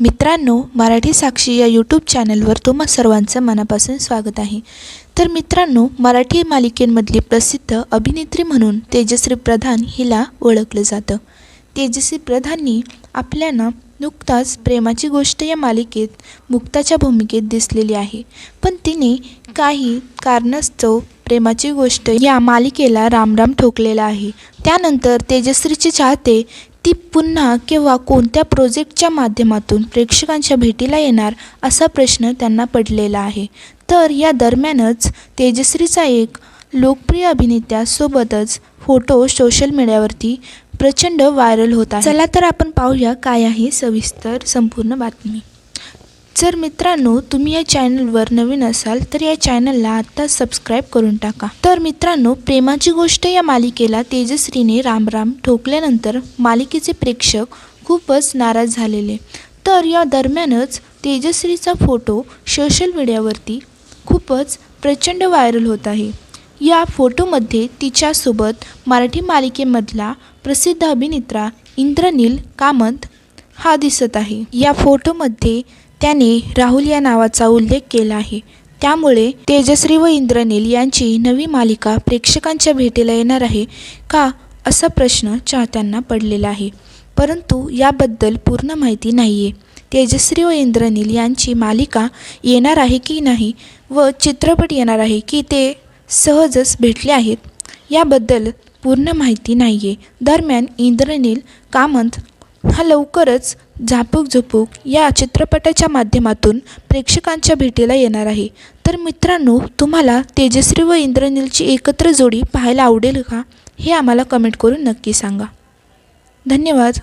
मित्रांनो मराठी साक्षी या यूट्यूब चॅनलवर तुम्हा सर्वांचं मनापासून स्वागत आहे. तर मित्रांनो मराठी मालिकेमधली प्रसिद्ध अभिनेत्री म्हणून तेजश्री प्रधान हिला ओळखलं जातं. तेजश्री प्रधाननी आपल्याला नुकताच प्रेमाची गोष्ट या मालिकेत मुक्ताच्या भूमिकेत दिसलेली आहे. पण तिने काही कारणास्तव प्रेमाची गोष्ट या मालिकेला रामराम ठोकलेला आहे. त्यानंतर तेजश्रीचे चाहते ती पुन्हा किंवा कोणत्या प्रोजेक्टच्या माध्यमातून प्रेक्षकांच्या भेटीला येणार असा प्रश्न त्यांना पडलेला आहे. तर या दरम्यानच तेजश्रीचा एक लोकप्रिय अभिनेत्यासोबतच फोटो सोशल मीडियावरती प्रचंड व्हायरल होता चला तर आपण पाहूया काय आहे सविस्तर संपूर्ण बातमी. जर मित्रांनो तुम्ही या चॅनलवर नवीन असाल तर या चॅनलला आत्ता सबस्क्राईब करून टाका. तर मित्रांनो प्रेमाची गोष्ट या मालिकेला तेजश्रीने रामराम ठोकल्यानंतर मालिकेचे प्रेक्षक खूपच नाराज झालेले. तर या दरम्यानच तेजश्रीचा फोटो सोशल मीडियावरती खूपच प्रचंड व्हायरल होत आहे. या फोटोमध्ये तिच्यासोबत मराठी मालिकेमधला प्रसिद्ध अभिनेता इंद्रनील कामत हा दिसत आहे. या फोटोमध्ये त्याने राहुल या नावाचा उल्लेख केला आहे. त्यामुळे तेजश्री व इंद्रनील यांची नवी मालिका प्रेक्षकांच्या भेटीला येणार आहे का असा प्रश्न चाहत्यांना पडलेला आहे. परंतु याबद्दल पूर्ण माहिती नाही आहे तेजश्री व इंद्रनील यांची मालिका येणार आहे की नाही व चित्रपट येणार आहे की ते सहजच भेटले आहेत याबद्दल पूर्ण माहिती नाही आहे दरम्यान इंद्रनील कामंत हा लवकरच झापूक झुपूक या चित्रपटाच्या माध्यमातून प्रेक्षकांच्या भेटीला येणार आहे. तर मित्रांनो तुम्हाला तेजश्री व इंद्रनीलची एकत्र जोडी पाहायला आवडेल का? हे आम्हाला कमेंट करून नक्की सांगा. धन्यवाद.